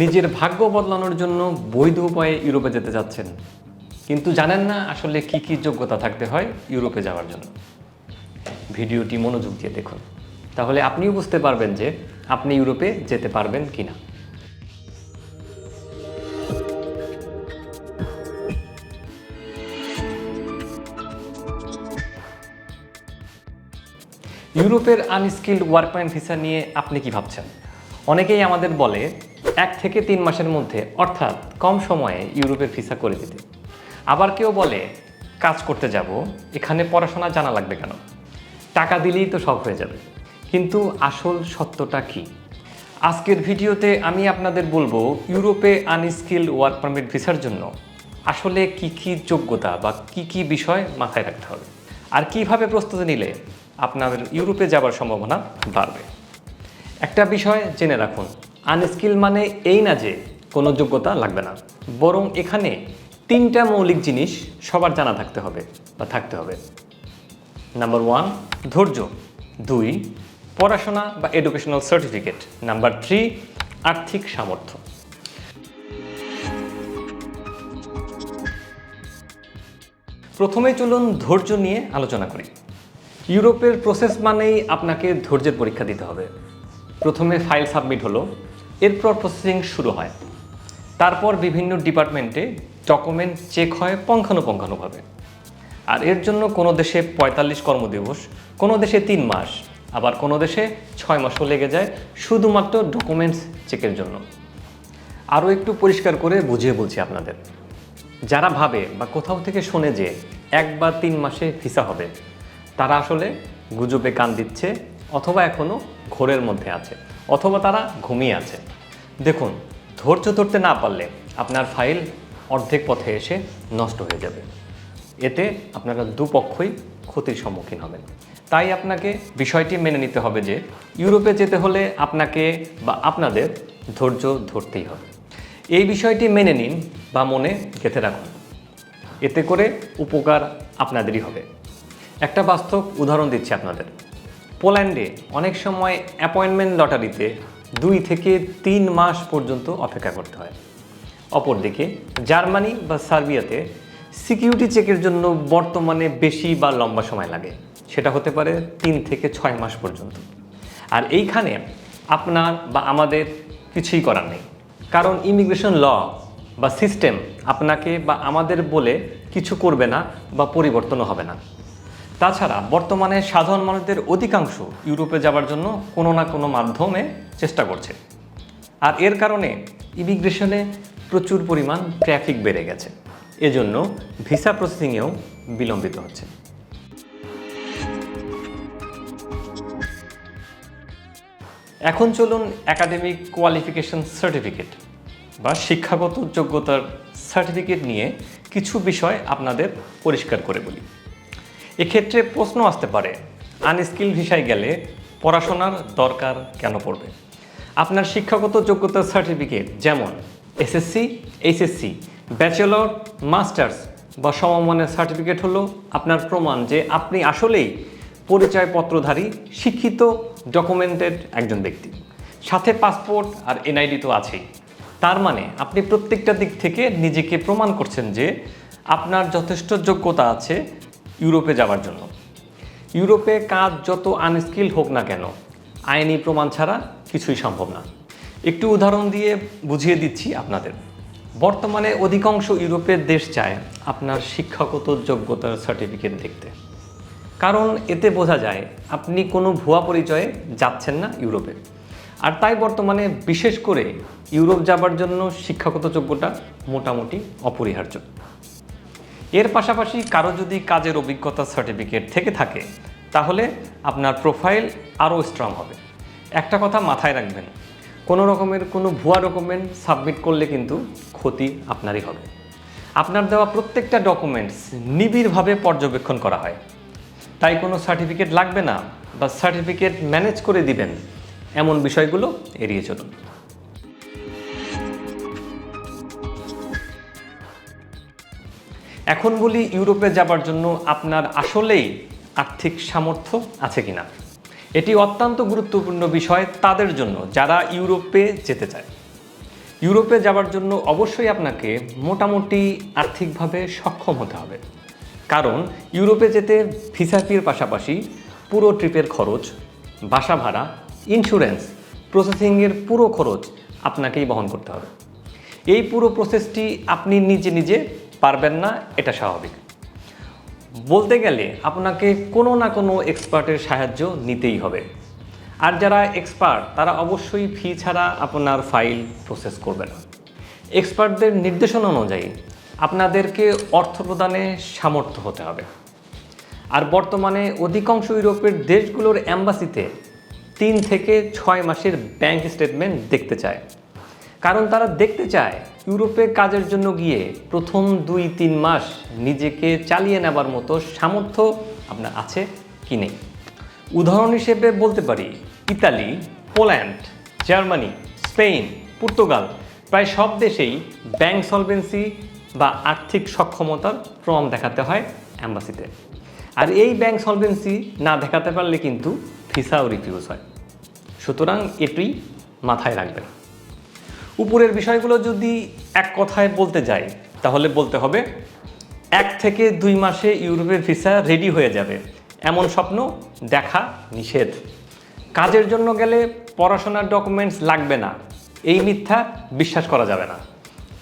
নিজের ভাগ্য বদলানোর জন্য বৈধ উপায়ে ইউরোপে যেতে যাচ্ছেন কিন্তু জানেন না আসলে কি কি যোগ্যতা থাকতে হয় ইউরোপে যাওয়ার জন্য। ভিডিওটি মনোযোগ দিয়ে দেখুন। তাহলে আপনিও বুঝতে পারবেন যে আপনি ইউরোপে যেতে পারবেন কিনা। ইউরোপের আনস্কিল্ড ওয়ার্ক পয়েন্ট ভিসা নিয়ে আপনি কি ভাবছেন? অনেকেই আমাদের বলে এক থেকে তিন মাসের মধ্যে, অর্থাৎ কম সময়ে ইউরোপের ভিসা করে দিতে। আবার কেউ বলে, কাজ করতে যাব, এখানে পড়াশোনা জানা লাগবে কেন? টাকা দিলেই তো সব হয়ে যাবে। কিন্তু আসল সত্যটা কি? আজকের ভিডিওতে আমি আপনাদের বলব, ইউরোপে আনস্কিল্ড ওয়ার্ক পারমিট ভিসার জন্য আসলে কি কি যোগ্যতা বা কি কি বিষয় মাথায় রাখতে হবে। আর কীভাবে প্রস্তুতি নিলে আপনার ইউরোপে যাবার সম্ভাবনা বাড়বে। একটা বিষয় জেনে রাখুন আনস্কিল মানে এই না যে কোনো যোগ্যতা লাগবে না। বরং এখানে তিনটা মৌলিক জিনিস সবার জানা থাকতে হবে বা থাকতে হবে। নাম্বার ওয়ান ধৈর্য। দুই, পড়াশোনা বা এডুকেশনাল সার্টিফিকেট নাম্বার থ্রি আর্থিক সামর্থ্য। প্রথমে চলুন ধৈর্য নিয়ে আলোচনা করি। ইউরোপের প্রসেস মানেই আপনাকে ধৈর্যের পরীক্ষা দিতে হবে। প্রথমে ফাইল সাবমিট হলো। এরপর প্রসেসিং শুরু হয়। তারপর বিভিন্ন ডিপার্টমেন্টে ডকুমেন্ট চেক হয় পঙ্খানুপঙ্খানুভাবে। আর এর জন্য কোনো দেশে পঁয়তাল্লিশ কর্মদিবস, কোনো দেশে তিন মাস, আবার কোনো দেশে ছয় মাসও লেগে যায় শুধুমাত্র ডকুমেন্টস চেকের জন্য। আরও একটু পরিষ্কার করে বুঝিয়ে বলছি আপনাদের। যারা ভাবে বা কোথাও থেকে শোনে যে এক বা তিন মাসে ভিসা হবে, তারা আসলে গুজবে কান দিচ্ছে অথবা এখনও ঘোরের মধ্যে আছে। অথবা তারা ঘুমিয়ে আছে। দেখুন, ধৈর্য ধরতে না পারলে আপনার ফাইল অর্ধেক পথে এসে নষ্ট হয়ে যাবে। এতে আপনারা দুপক্ষই ক্ষতির সম্মুখীন হবেন। তাই আপনাকে বিষয়টি মেনে নিতে হবে যে, ইউরোপে যেতে হলে আপনাকে বা আপনাদের ধৈর্য ধরতেই হবে। এই বিষয়টি মেনে নিন বা মনে গেঁথে রাখুন। এতে করে উপকার আপনাদেরই হবে। একটা বাস্তব উদাহরণ দিচ্ছি আপনাদের। পোল্যান্ডে অনেক সময় অ্যাপয়েন্টমেন্ট লটারিতে দুই থেকে তিন মাস পর্যন্ত অপেক্ষা করতে হয়। অপরদিকে জার্মানি বা সার্বিয়াতে সিকিউরিটি চেকের জন্য বর্তমানে বেশি বা লম্বা সময় লাগে। সেটা হতে পারে তিন থেকে ছয় মাস পর্যন্ত। আর এইখানে আপনার বা আমাদের কিছুই করার নেই। কারণ ইমিগ্রেশন ল বা সিস্টেম আপনাকে বা আমাদের বলে কিছু করবে না বা পরিবর্তনও হবে না। তাছাড়া বর্তমানে সাধারণ মানুষদের অধিকাংশ ইউরোপে যাবার জন্য কোনো না কোনো মাধ্যমে চেষ্টা করছে। আর এর কারণে ইমিগ্রেশনে প্রচুর পরিমাণ ট্রাফিক বেড়ে গেছে। এজন্য ভিসা প্রসেসিংয়েও বিলম্বিত হচ্ছে। এখন চলুন একাডেমিক কোয়ালিফিকেশন সার্টিফিকেট বা শিক্ষাগত যোগ্যতার সার্টিফিকেট নিয়ে কিছু বিষয় আপনাদের পরিষ্কার করে বলি। এক্ষেত্রে প্রশ্ন আসতে পারে আনস্কিল ভিসায় গেলে পড়াশোনার দরকার কেন পড়বে? আপনার শিক্ষাগত যোগ্যতার সার্টিফিকেট যেমন এসএসসি এইচএসসি ব্যাচেলর মাস্টার্স বা সমমানের সার্টিফিকেট হলো আপনার প্রমাণ যে আপনি আসলেই পরিচয়পত্রধারী, শিক্ষিত ডকুমেন্টেড একজন ব্যক্তি। সাথে পাসপোর্ট আর এনআইডি তো আছেই। তার মানে আপনি প্রত্যেকটা দিক থেকে নিজেকে প্রমাণ করছেন যে আপনার যথেষ্ট যোগ্যতা আছে ইউরোপে যাওয়ার জন্য। ইউরোপে কাজ যত আনস্কিল হোক না কেন, আইনি প্রমাণ ছাড়া কিছুই সম্ভব না। একটু উদাহরণ দিয়ে বুঝিয়ে দিচ্ছি আপনাদের। বর্তমানে অধিকাংশ ইউরোপের দেশ চায় আপনার শিক্ষাগত যোগ্যতার সার্টিফিকেট দেখতে। কারণ এতে বোঝা যায়, আপনি কোনো ভুয়া পরিচয়ে যাচ্ছেন না ইউরোপে। আর তাই বর্তমানে বিশেষ করে ইউরোপ যাবার জন্য শিক্ষাগত যোগ্যতা মোটামুটি অপরিহার্য। এর পাশাপাশি কারও যদি কাজের অভিজ্ঞতা সার্টিফিকেট থেকে থাকে, তাহলে আপনার প্রোফাইল আরও স্ট্রং হবে। একটা কথা মাথায় রাখবেন, কোনো রকমের কোনো ভুয়া ডকুমেন্ট সাবমিট করলে কিন্তু ক্ষতি আপনারই হবে। আপনার দেওয়া প্রত্যেকটা ডকুমেন্টস নিবিড়ভাবে পর্যবেক্ষণ করা হয়। তাই কোনো সার্টিফিকেট লাগবে না বা সার্টিফিকেট ম্যানেজ করে দিবেন, এমন বিষয়গুলো এড়িয়ে চলুন। এখন বলি ইউরোপে যাবার জন্য আপনার আসলেই আর্থিক সামর্থ্য আছে কিনা। এটি অত্যন্ত গুরুত্বপূর্ণ বিষয় তাদের জন্য, যারা ইউরোপে যেতে চায়। ইউরোপে যাওয়ার জন্য অবশ্যই আপনাকে মোটামুটি আর্থিকভাবে সক্ষম হতে হবে। কারণ ইউরোপে যেতে ভিসা ফির পাশাপাশি পুরো ট্রিপের খরচ, বাসা ভাড়া ইন্স্যুরেন্স প্রসেসিংয়ের পুরো খরচ আপনাকেই বহন করতে হবে। এই পুরো প্রসেসটি আপনি নিজে নিজে পারবেন না, এটা স্বাভাবিক। বলতে গেলে আপনাকে কোনো না কোনো এক্সপার্টের সাহায্য নিতেই হবে। আর যারা এক্সপার্ট, তারা অবশ্যই ফি ছাড়া আপনার ফাইল প্রসেস করবে না। এক্সপার্টদের নির্দেশনা অনুযায়ী আপনাদেরকে অর্থ প্রদানে সামর্থ্য হতে হবে। আর বর্তমানে অধিকাংশ ইউরোপের দেশগুলোর অ্যাম্বাসিতে তিন থেকে ছয় মাসের ব্যাংক স্টেটমেন্ট দেখতে চায়। কারণ তারা দেখতে চায় ইউরোপে কাজের জন্য গিয়ে প্রথম দুই, তিন মাস নিজেকে চালিয়ে নেবার মতো সামর্থ্য আপনার আছে কি নেই? উদাহরণ হিসেবে বলতে পারি, Italy, Poland, Germany Spain Portugal, প্রায় সব দেশেই ব্যাংক সলভেন্সি বা আর্থিক সক্ষমতার প্রমাণ দেখাতে হয় অ্যাম্বাসিতে। আর এই ব্যাংক সলভেন্সি না দেখাতে পারলে কিন্তু ভিসাও রিফিউজ হয়। সুতরাং এটি মাথায় রাখবেন। উপরের বিষয়গুলো যদি এক কথায় বলতে যাই, তাহলে বলতে হবে এক থেকে দুই মাসে ইউরোপের ভিসা রেডি হয়ে যাবে। এমন স্বপ্ন দেখা নিষেধ। কাজের জন্য গেলে পড়াশোনার ডকুমেন্টস লাগবে না। এই মিথ্যা বিশ্বাস করা যাবে না।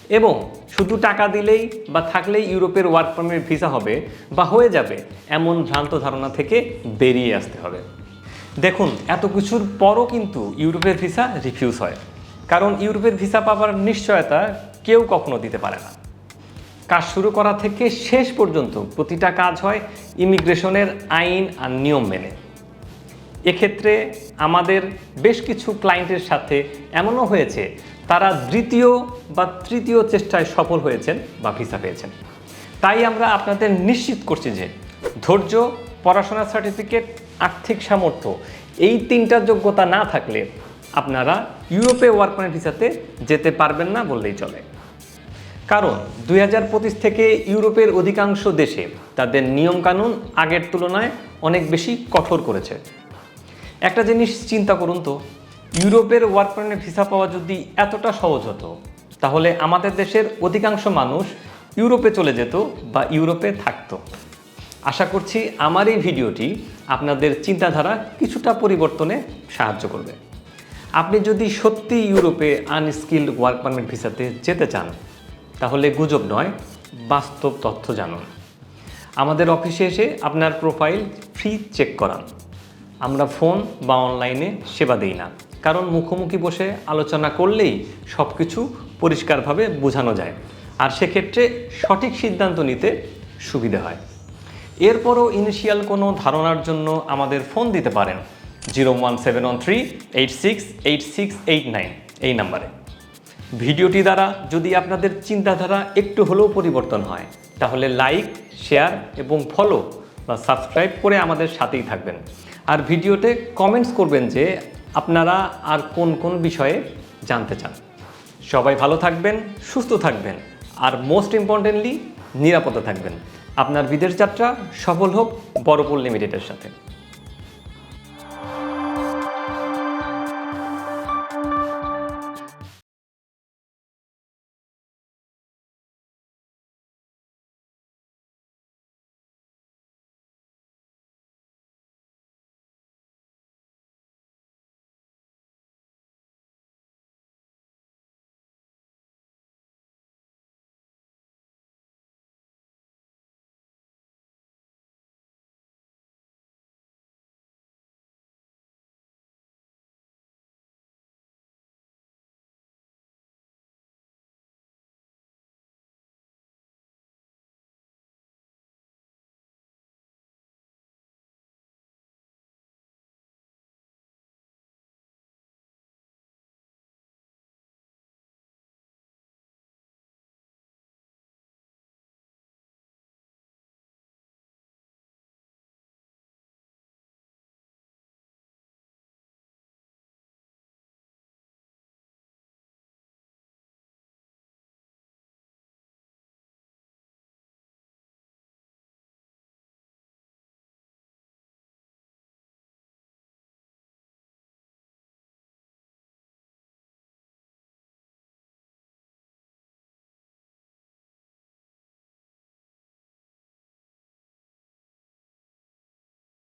এবং শুধু টাকা দিলেই বা থাকলেই ইউরোপের ওয়ার্ক পারমিট ভিসা হবে বা হয়ে যাবে, এমন ভ্রান্ত ধারণা থেকে বেরিয়ে আসতে হবে। দেখুন, এত কিছুর পরও কিন্তু ইউরোপের ভিসা রিফিউজ হয়। কারণ ইউরোপের ভিসা পাওয়ার নিশ্চয়তা কেউ কখনো দিতে পারে না। কাজ শুরু করা থেকে শেষ পর্যন্ত প্রতিটা কাজ হয় ইমিগ্রেশনের আইন আর নিয়ম মেনে। এক্ষেত্রে আমাদের বেশ কিছু ক্লায়েন্টের সাথে এমনও হয়েছে, তারা দ্বিতীয় বা তৃতীয় চেষ্টায় সফল হয়েছেন বা ভিসা পেয়েছেন। তাই আমরা আপনাদের নিশ্চিত করছি যে ধৈর্য, পড়াশোনার সার্টিফিকেট, আর্থিক সামর্থ্য, এই তিনটা যোগ্যতা না থাকলে আপনারা ইউরোপে ওয়ার্ক পারমিট ভিসাতে যেতে পারবেন না বললেই চলে। কারণ দুই হাজার পঁচিশ থেকে ইউরোপের অধিকাংশ দেশে তাদের নিয়মকানুন আগের তুলনায় অনেক বেশি কঠোর করেছে। একটা জিনিস চিন্তা করুন তো, ইউরোপের ওয়ার্ক পারমিট ভিসা পাওয়া যদি এতটা সহজ হতো, তাহলে আমাদের দেশের অধিকাংশ মানুষ ইউরোপে চলে যেত বা ইউরোপে থাকতো। আশা করছি আমার এই ভিডিওটি আপনাদের চিন্তাধারা কিছুটা পরিবর্তনে সাহায্য করবে। আপনি যদি সত্যি ইউরোপে আনস্কিল্ড ওয়ার্ক পারমিট ভিসাতে যেতে চান, তাহলে গুজব নয়, বাস্তব তথ্য জানুন। আমাদের অফিসে এসে আপনার প্রোফাইল ফ্রি চেক করান। আমরা ফোন বা অনলাইনে সেবা দিই না, কারণ মুখোমুখি বসে আলোচনা করলেই সব কিছু পরিষ্কারভাবে বোঝানো যায়, আর সেক্ষেত্রে সঠিক সিদ্ধান্ত নিতে সুবিধা হয়। এরপরও ইনিশিয়াল কোনো ধারণার জন্য আমাদের ফোন দিতে পারেন। Zero one seven one three eight six eight six eight nine. এই নাম্বারে। ভিডিওটি দ্বারা যদি আপনাদের চিন্তাধারা একটু হলেও পরিবর্তন হয়, তাহলে লাইক, শেয়ার এবং ফলো বা সাবস্ক্রাইব করে আমাদের সাথেই থাকবেন। আর ভিডিওতে কমেন্টস করবেন যে আপনারা আর কোন কোন বিষয়ে জানতে চান। সবাই ভালো থাকবেন, সুস্থ থাকবেন, আর মোস্ট ইম্পর্টেন্টলি নিরাপদে থাকবেন। আপনার বিদেশ যাত্রা সফল হোক বড়পুল লিমিটেডের সাথে।